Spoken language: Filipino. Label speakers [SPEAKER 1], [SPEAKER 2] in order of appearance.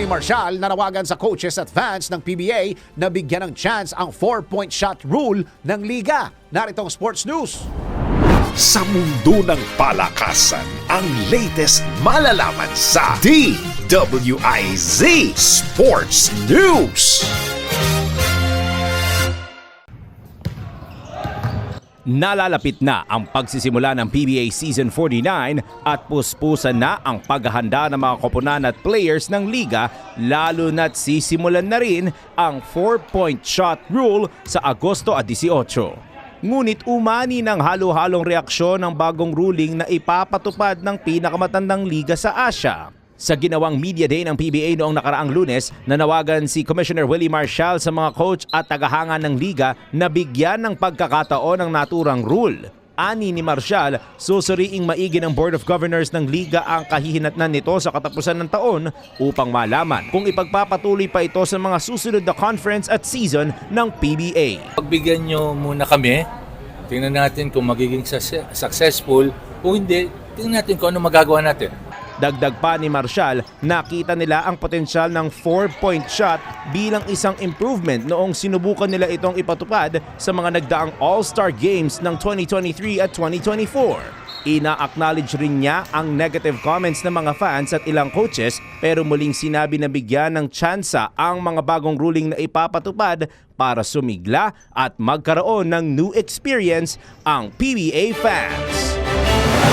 [SPEAKER 1] Willie Marshall nanawagan sa coaches at fans ng PBA na bigyan ng chance ang 4-point shot rule ng liga. Narito ang Sports News.
[SPEAKER 2] Sa mundo ng palakasan, ang latest malalaman sa DWIZ Sports News.
[SPEAKER 3] Nalalapit na ang pagsisimula ng PBA Season 49 at puspusan na ang paghahanda ng mga koponan at players ng liga lalo na't sisimulan na rin ang 4-point shot rule sa Agosto at 18. Ngunit umani ng halo-halong reaksyon ng bagong ruling na ipapatupad ng pinakamatandang liga sa Asia. Sa ginawang media day ng PBA noong nakaraang lunes, nanawagan si Commissioner Willie Marshall sa mga coach at tagahanga ng liga na bigyan ng pagkakataon ng naturang rule. Ani ni Marshall, susuriing maigi ng Board of Governors ng liga ang kahihinatnan nito sa katapusan ng taon upang malaman kung ipagpapatuloy pa ito sa mga susunod na conference at season ng PBA.
[SPEAKER 4] Pagbigyan nyo muna kami, tingnan natin kung magiging suc- successful. Kung hindi, tingnan natin kung ano magagawa natin.
[SPEAKER 3] Dagdag pa ni Marshall, nakita nila ang potensyal ng 4-point shot bilang isang improvement noong sinubukan nila itong ipatupad sa mga nagdaang All-Star Games ng 2023 at 2024. Ina-acknowledge rin niya ang negative comments ng mga fans at ilang coaches pero muling sinabi na bigyan ng tsansa ang mga bagong ruling na ipapatupad para sumigla at magkaroon ng new experience ang PBA fans.